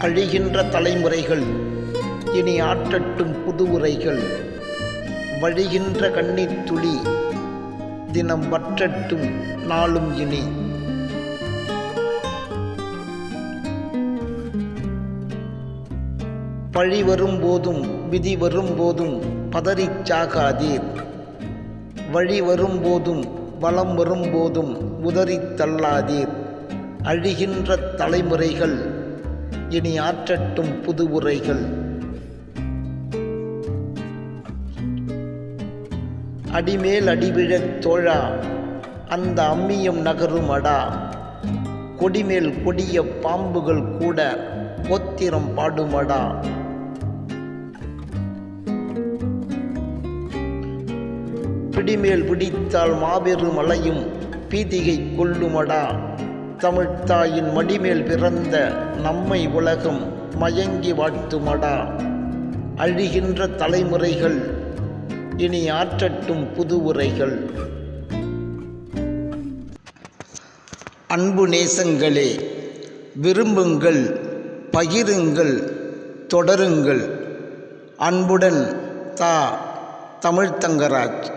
அழிகின்ற தலைமுறைகள் இனி ஆற்றட்டும் புது உரைகள் வழிகின்ற கண்ணீர் துளி தினம் வற்றட்டும் நாளும் இனி. பழி வரும்போதும் விதி வரும்போதும் பதறிச் சாகாதீர். வழி வரும்போதும் வளம் வரும்போதும் உதறித் தள்ளாதீர். அழிகின்ற தலைமுறைகள் இனி ஆற்றட்டும் புது உரைகள். அடிமேல் அடிவிழத் தோழா அந்த அம்மியும் நகரும் அடா. கொடிமேல் கொடிய பாம்புகள் கூட கோத்திரம் பாடுமடா பிடிமேல் பிடித்தால் மாபெரும் மலையும் பீதிகை கொள்ளுமடா தமிழ்த்தாயின் மடிமேல் பிறந்த நம்மை உலகம் மயங்கி வாழ்த்துமடா. அழிகின்ற தலைமுறைகள் இனி ஆற்றட்டும் புது உரைகள். அன்பு நேசங்களே விரும்புங்கள் பகிருங்கள் தொடருங்கள். அன்புடன் தா. தமிழ்த்தங்கராஜ்